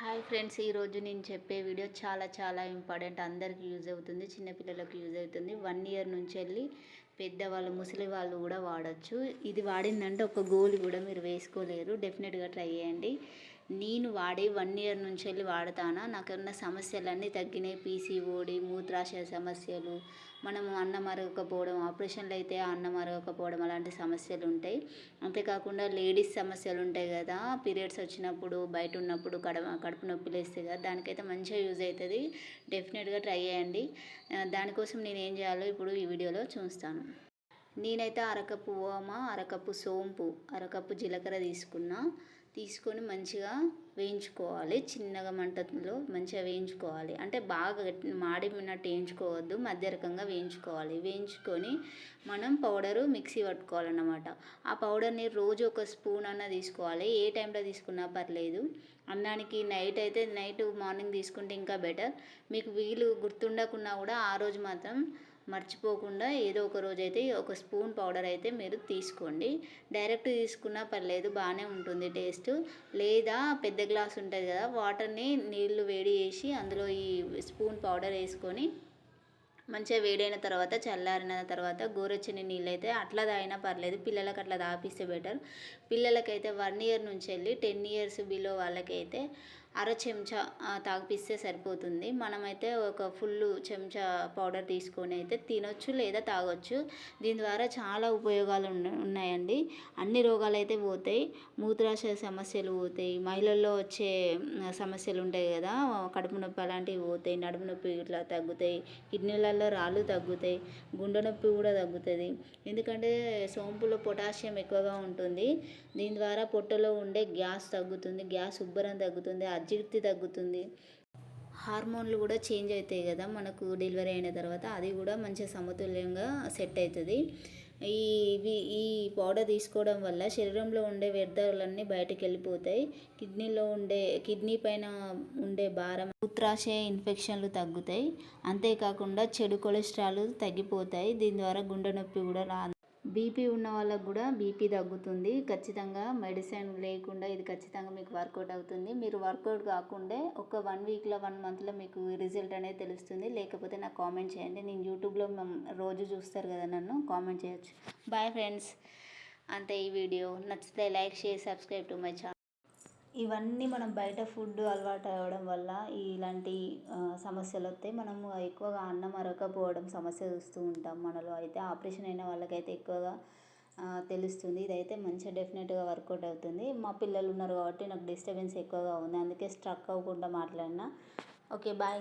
Hi friends ఈరోజు నేను చెప్పే వీడియో చాలా చాలా ఇంపార్టెంట్. అందరికీ యూజ్ అవుతుంది చిన్నపిల్లలకు యూజ్ అవుతుంది. వన్ ఇయర్ నుంచి వెళ్ళి పెద్దవాళ్ళు ముసలి వాళ్ళు కూడా వాడచ్చు. ఇది వాడిందంటే ఒక గోలి కూడా మీరు వేసుకోలేరు. డెఫినెట్గా ట్రై చేయండి. నేను వాడి వన్ ఇయర్ నుంచి వెళ్ళి వాడతానా? నాకున్న సమస్యలన్నీ తగ్గినాయి. పీసీఓడి మూత్రాశయ సమస్యలు మనము అన్నం అరగకపోవడం ఆపరేషన్లు అయితే అన్నం అరగకపోవడం అలాంటి సమస్యలు ఉంటాయి. అంతేకాకుండా లేడీస్ సమస్యలు ఉంటాయి కదా పీరియడ్స్ వచ్చినప్పుడు బయట ఉన్నప్పుడు కడప కడుపు నొప్పి లేస్తే కదా దానికైతే మంచిగా యూజ్ అవుతుంది. డెఫినెట్గా ట్రై చేయండి. దానికోసం నేను ఏం చేయాలో ఇప్పుడు ఈ వీడియోలో చూస్తాను. నేనైతే అరకప్పు ఓమ అరకప్పు సోంపు అరకప్పు జీలకర్ర తీసుకున్నా. తీసుకొని మంచిగా వేయించుకోవాలి. చిన్నగా మంటలో మంచిగా వేయించుకోవాలి. అంటే బాగా మాడినట్టు వేయించుకోవద్దు. మధ్య రకంగా వేయించుకోవాలి. వేయించుకొని మనం పౌడరు మిక్సీ పట్టుకోవాలన్నమాట. ఆ పౌడర్ని రోజు ఒక స్పూన్ అన్న తీసుకోవాలి. ఏ టైంలో తీసుకున్నా పర్లేదు. అన్నానికి నైట్ అయితే నైట్ మార్నింగ్ తీసుకుంటే ఇంకా బెటర్. మీకు వీలు గుర్తుండకున్నా కూడా ఆ రోజు మాత్రం మర్చిపోకుండా ఏదో ఒక రోజు అయితే ఒక స్పూన్ పౌడర్ అయితే మీరు తీసుకోండి. డైరెక్ట్ తీసుకున్నా పర్లేదు బాగానే ఉంటుంది టేస్ట్. లేదా పెద్ద గ్లాస్ ఉంటుంది కదా వాటర్ని నీళ్ళు వేడి చేసి అందులో ఈ స్పూన్ పౌడర్ వేసుకొని మంచిగా వేడైన తర్వాత చల్లారిన తర్వాత గోరొచ్చని నీళ్ళు అయితే అట్లా తాగినా పర్లేదు పిల్లలకు అట్లా తాపిస్తే బెటర్. పిల్లలకైతే వన్ ఇయర్ నుంచి వెళ్ళి టెన్ ఇయర్స్ బిలో వాళ్ళకైతే అర చెంచా తాగిపిస్తే సరిపోతుంది. మనమైతే ఒక ఫుల్ చెంచా పౌడర్ తీసుకొని అయితే తినొచ్చు లేదా తాగొచ్చు. దీని ద్వారా చాలా ఉపయోగాలు ఉన్నాయండి. అన్ని రోగాలు అయితే పోతాయి. మూత్రాశయ సమస్యలు పోతాయి. మహిళల్లో వచ్చే సమస్యలు ఉంటాయి కదా. కడుపు నొప్పి అలాంటివి పోతాయి. నడుము నొప్పి ఇట్లా తగ్గుతాయి. కిడ్నీలలో రాళ్ళు తగ్గుతాయి. గుండె నొప్పి కూడా తగ్గుతుంది. ఎందుకంటే సోంపులో పొటాషియం ఎక్కువగా ఉంటుంది. దీని ద్వారా పొట్టలో ఉండే గ్యాస్ తగ్గుతుంది. గ్యాస్ ఉబ్బరం తగ్గుతుంది. అజీర్తి తగ్గుతుంది. హార్మోన్లు కూడా చేంజ్ అవుతాయి కదా మనకు డెలివరీ అయిన తర్వాత అది కూడా మంచిగా సమతుల్యంగా సెట్ అవుతుంది. ఈ ఇవి ఈ పౌడర్ తీసుకోవడం వల్ల శరీరంలో ఉండే వ్యర్థాలన్నీ బయటకు వెళ్ళిపోతాయి. కిడ్నీలో ఉండే కిడ్నీ పైన ఉండే భారం మూత్రాశయ ఇన్ఫెక్షన్లు తగ్గుతాయి. అంతేకాకుండా చెడు కొలెస్ట్రాల్ తగ్గిపోతాయి. దీని ద్వారా గుండె నొప్పి కూడా రాదు. బీపీ ఉన్న వాళ్ళకు కూడా బీపీ తగ్గుతుంది. ఖచ్చితంగా మెడిసిన్ లేకుండా ఇది ఖచ్చితంగా మీకు వర్కౌట్ అవుతుంది. మీరు వర్కౌట్ కాకుండా ఒక వన్ వీక్లో వన్ మంత్లో మీకు రిజల్ట్ అనేది తెలుస్తుంది. లేకపోతే నాకు కామెంట్ చేయండి. నేను యూట్యూబ్లో రోజు చూస్తారు కదా నన్ను కామెంట్ చేయొచ్చు. బాయ్ ఫ్రెండ్స్ అంతే ఈ వీడియో నచ్చితే like share subscribe to my channel ఇవన్నీ మనం బయట ఫుడ్ అలవాటు అవ్వడం వల్ల ఇలాంటి సమస్యలు వస్తాయి మనము ఎక్కువగా అన్నం అరగకపోవడం సమస్య చూస్తూ ఉంటాం మనలో. అయితే ఆపరేషన్ అయిన వాళ్ళకైతే ఎక్కువగా తెలుస్తుంది. ఇదైతే మంచిగా డెఫినెట్గా వర్కౌట్ అవుతుంది. మా పిల్లలు ఉన్నారు కాబట్టి నాకు డిస్టర్బెన్స్ ఎక్కువగా ఉంది. అందుకే స్ట్రక్ అవ్వకుండా మాట్లాడిన. Okay bye.